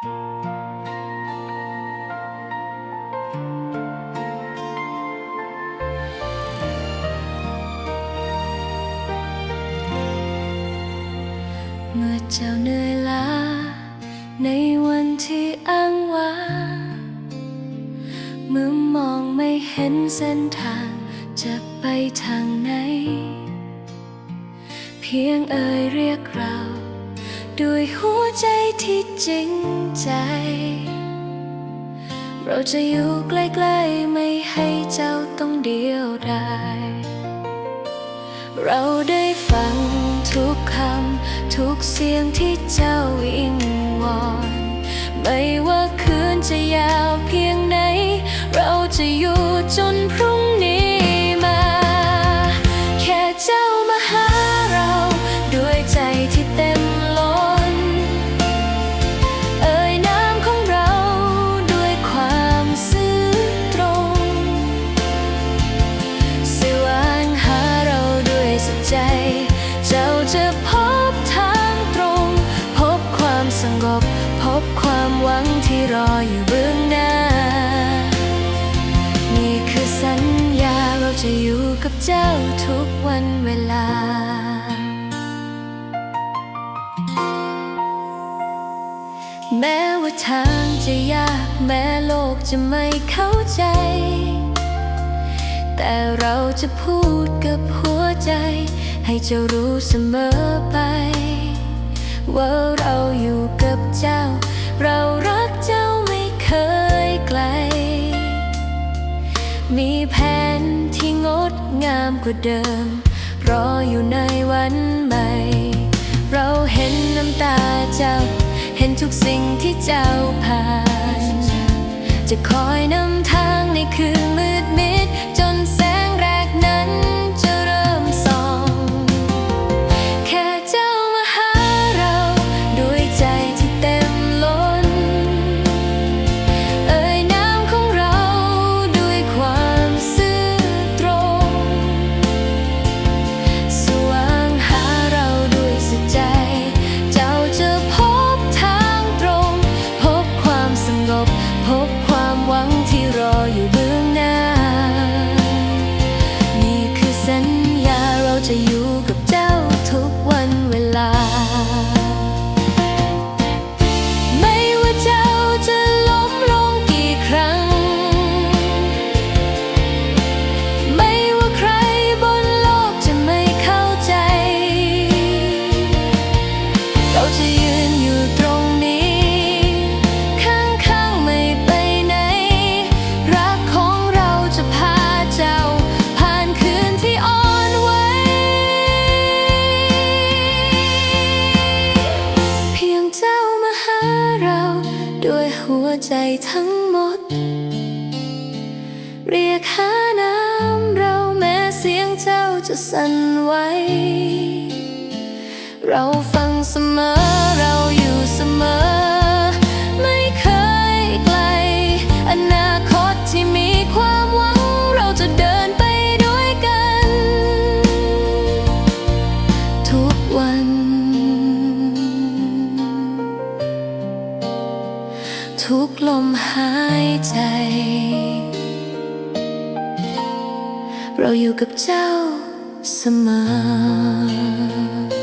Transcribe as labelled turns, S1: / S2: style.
S1: เมื่อเจ้าเหนื่อยล้าในวันที่อ้างว้างเมื่อมองไม่เห็นเส้นทางจะไปทางไหน เพียงเอ่ยเรียกเรา ด้วยหัวใจที่จริงใจ เราจะอยู่ใกล้ๆไม่ให้เจ้าต้องเดียวดายเราได้ฟังทุกคำ ทุกเสียงที่เจ้าอิง พบความหวังที่รออยู่เบื้องหน้า นี่คือสัญญาเราจะอยู่กับเจ้าทุกวันเวลาแม้ว่าทางจะยากแม้โลกจะไม่เข้าใจ แต่เราจะพูดกับหัวใจ ให้เจ้ารู้เสมอไป ว่าเราอยู่ เจ้า เรารักเจ้าไม่เคยไกล มีแผนที่งดงามกว่าเดิม รออยู่ในวันใหม่ เราเห็นน้ำตาเจ้า เห็นทุกสิ่งที่เจ้าผ่าน จะคอยนำ หัวใจทั้งหมด เรียกหาน้ำเราแม้เสียงเจ้าจะสั่นไหวเราฟังเสมอเราอยู่เสมอ กลมหายใจ เราอยู่กับเจ้าเสมอ